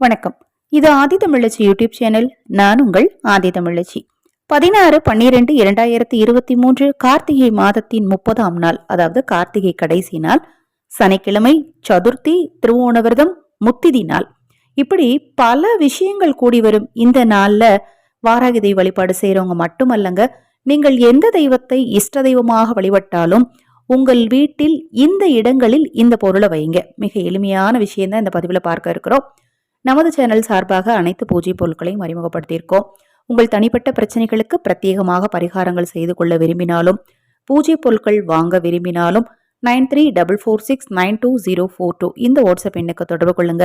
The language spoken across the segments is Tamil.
வணக்கம். இது ஆதி தமிழச்சி யூடியூப் சேனல். நான் உங்கள் ஆதி தமிழச்சி. பதினாறு பன்னிரெண்டு இரண்டாயிரத்தி இருபத்தி மூன்று கார்த்திகை மாதத்தின் முப்பதாம் நாள் அதாவது கார்த்திகை கடைசி நாள் சனிக்கிழமை சதுர்த்தி திருவோணவிரதம் முத்திதி நாள். இப்படி பல விஷயங்கள் கூடி வரும் இந்த நாள்ல வாராகி தெய்வ வழிபாடு செய்யறவங்க மட்டுமல்லங்க நீங்கள் எந்த தெய்வத்தை இஷ்ட தெய்வமாக வழிபட்டாலும் உங்கள் வீட்டில் இந்த இடங்களில் இந்த பொருளை வைங்க. மிக எளிமையான விஷயம் தான் இந்த பதிவில் பார்க்க இருக்கிறோம். நமது சேனல் சார்பாக அனைத்து பூஜை பொருட்களையும் அறிமுகப்படுத்தியிருக்கோம். உங்கள் தனிப்பட்ட பிரச்சனைகளுக்கு பிரத்யேகமாக பரிகாரங்கள் செய்து கொள்ள விரும்பினாலும் பூஜை பொருட்கள் வாங்க விரும்பினாலும் nine three double four six nine two zero four two இந்த வாட்ஸ்அப் எண்ணுக்கு தொடர்பு கொள்ளுங்க.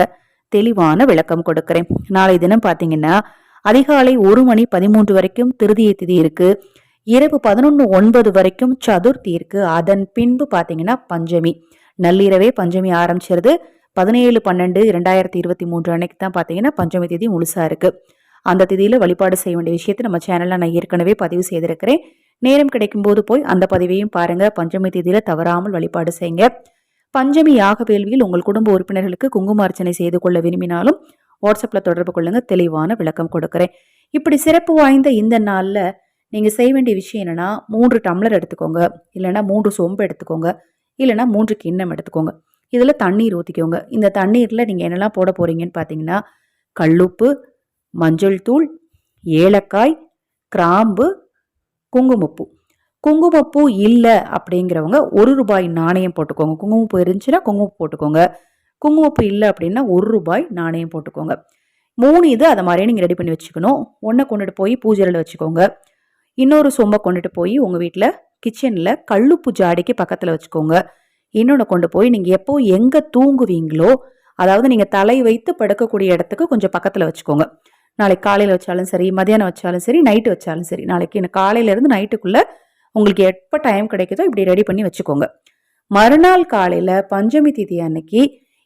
தெளிவான விளக்கம் கொடுக்கிறேன். நாளை தினம் பார்த்தீங்கன்னா அதிகாலை ஒரு மணி பதிமூன்று வரைக்கும் திருதிய திதி இருக்கு. இரவு பதினொன்று ஒன்பது வரைக்கும் சதுர்த்தி இருக்கு. அதன் பின்பு பார்த்தீங்கன்னா பஞ்சமி. நள்ளிரவே பஞ்சமி ஆரம்பிச்சிருது. பதினேழு பன்னெண்டு இரண்டாயிரத்தி இருபத்தி மூன்று அன்னைக்கு தான் பார்த்தீங்கன்னா பஞ்சமி தேதி முழுசாக இருக்குது அந்த திதியில் வழிபாடு செய்ய வேண்டிய விஷயத்தை நம்ம சேனலில் நான் ஏற்கனவே பதிவு செய்திருக்கிறேன். நேரம் கிடைக்கும் போது போய் அந்த பதிவையும் பாருங்கள் பஞ்சமி தேதியில் தவறாமல் வழிபாடு செய்யுங்க. பஞ்சமி யாக வேள்வியில் உங்கள் குடும்ப உறுப்பினர்களுக்கு குங்கும அர்ச்சனை செய்து கொள்ள விரும்பினாலும் வாட்ஸ்அப்பில் தொடர்பு கொள்ளுங்கள் தெளிவான விளக்கம் கொடுக்குறேன். இப்படி சிறப்பு வாய்ந்த இந்த நாளில் நீங்கள் செய்ய வேண்டிய விஷயம் என்னென்னா மூன்று டம்ளர் எடுத்துக்கோங்க. இல்லைன்னா மூன்று சொம்பு எடுத்துக்கோங்க. இல்லைன்னா மூன்று கிண்ணம் எடுத்துக்கோங்க. இதில் தண்ணீர் ஊற்றிக்கோங்க இந்த தண்ணீரில் நீங்கள் என்னெல்லாம் போட போகிறீங்கன்னு பார்த்தீங்கன்னா கல்லுப்பு மஞ்சள் தூள் ஏலக்காய் கிராம்பு குங்குமப்பூ. குங்குமப்பூ இல்லை அப்படிங்கிறவங்க ஒரு ரூபாய் நாணயம் போட்டுக்கோங்க. குங்குமப்பூ இருந்துச்சுன்னா குங்குமப்பூ போட்டுக்கோங்க. குங்குமப்பூ இல்லை அப்படின்னா ஒரு ரூபாய் நாணயம் போட்டுக்கோங்க. மூணு இது அதை மாதிரியே நீங்கள் ரெடி பண்ணி வச்சுக்கணும். ஒன்றை கொண்டுட்டு போய் பூஜையில் வச்சுக்கோங்க. இன்னொரு சொம்பை கொண்டுட்டு போய் உங்கள் வீட்டில் கிச்சனில் கல்லுப்பு ஜாடிக்கு பக்கத்தில் வச்சுக்கோங்க. இன்னொன்று கொண்டு போய் நீங்கள் எப்போ எங்கே தூங்குவீங்களோ அதாவது நீங்கள் தலை வைத்து படுக்கக்கூடிய இடத்துக்கு கொஞ்சம் பக்கத்தில் வச்சுக்கோங்க. நாளைக்கு காலையில் வச்சாலும் சரி மதியானம் வச்சாலும் சரி நைட்டு வச்சாலும் சரி நாளைக்கு எனக்கு காலையிலேருந்து நைட்டுக்குள்ளே உங்களுக்கு எப்போ டைம் கிடைக்குதோ இப்படி ரெடி பண்ணி வச்சுக்கோங்க. மறுநாள் காலையில் பஞ்சமி திதி அன்னைக்கு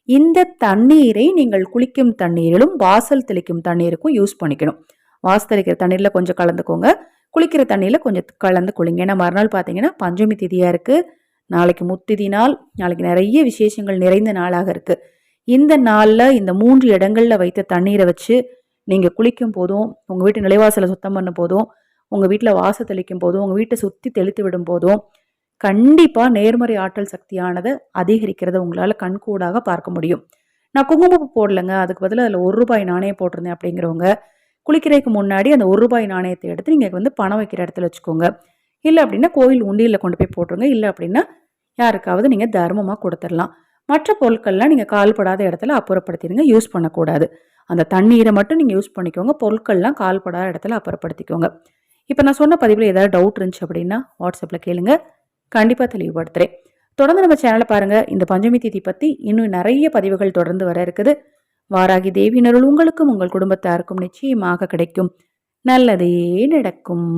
இந்த தண்ணீரை நீங்கள் குளிக்கும் தண்ணீரிலும் வாசல் தெளிக்கும் தண்ணீருக்கும் யூஸ் பண்ணிக்கணும். வாசல் தெளிக்கிற தண்ணீரில் கொஞ்சம் கலந்துக்கோங்க. குளிக்கிற தண்ணியில் கொஞ்சம் கலந்து குளிங்க. ஏன்னா மறுநாள் பார்த்தீங்கன்னா பஞ்சமி திதியாக இருக்குது நாளைக்கு முத்திதி நாள் நாளைக்கு நிறைய விசேஷங்கள் நிறைந்த நாளாக இருக்குது இந்த நாளில் இந்த மூன்று இடங்களில் வைத்த தண்ணீரை வச்சு நீங்கள் குளிக்கும் போதும் உங்கள் வீட்டு நிலைவாசலை சுத்தம் பண்ண போதும் உங்கள் வீட்டில் வாச தெளிக்கும் போதும் உங்கள் வீட்டை சுற்றி தெளித்து விடும் போதும் கண்டிப்பாக நேர்மறை ஆற்றல் சக்தியானதை அதிகரிக்கிறத உங்களால் கண்கூடாக பார்க்க முடியும். நான் குங்குமப்பு போடலைங்க. அதுக்கு பதிலாக அதில் ஒரு ரூபாய் நாணயம் போட்டிருந்தேன் அப்படிங்கிறவங்க குளிக்கிறதுக்கு முன்னாடி அந்த ஒரு ரூபாய் நாணயத்தை எடுத்து நீங்கள் வந்து பணம் வைக்கிற இடத்துல வச்சுக்கோங்க. இல்லை அப்படின்னா கோயில் உண்டியில் கொண்டு போய் போட்டுருங்க. இல்லை அப்படின்னா யாருக்காவது நீங்கள் தர்மமாக கொடுத்துடலாம். மற்ற பொருட்கள்லாம் நீங்கள் கால்படாத இடத்துல அப்புறப்படுத்திடுங்க. யூஸ் பண்ணக்கூடாது. அந்த தண்ணீரை மட்டும் நீங்கள் யூஸ் பண்ணிக்கோங்க. பொருட்கள்லாம் கால்படாத இடத்துல அப்புறப்படுத்திக்கோங்க. இப்போ நான் சொன்ன பதிவில் ஏதாவது டவுட் இருந்துச்சு அப்படின்னா வாட்ஸ்அப்பில் கேளுங்க. கண்டிப்பாக தெளிவுபடுத்துகிறேன் தொடர்ந்து நம்ம சேனலை பாருங்கள் இந்த பஞ்சமி திதி பற்றி இன்னும் நிறைய பதிவுகள் தொடர்ந்து வர இருக்குது. வாராகி தேவியினருள் உங்களுக்கும் உங்கள் குடும்பத்தாருக்கும் நிச்சயமாக கிடைக்கும். நல்லதே நடக்கும்.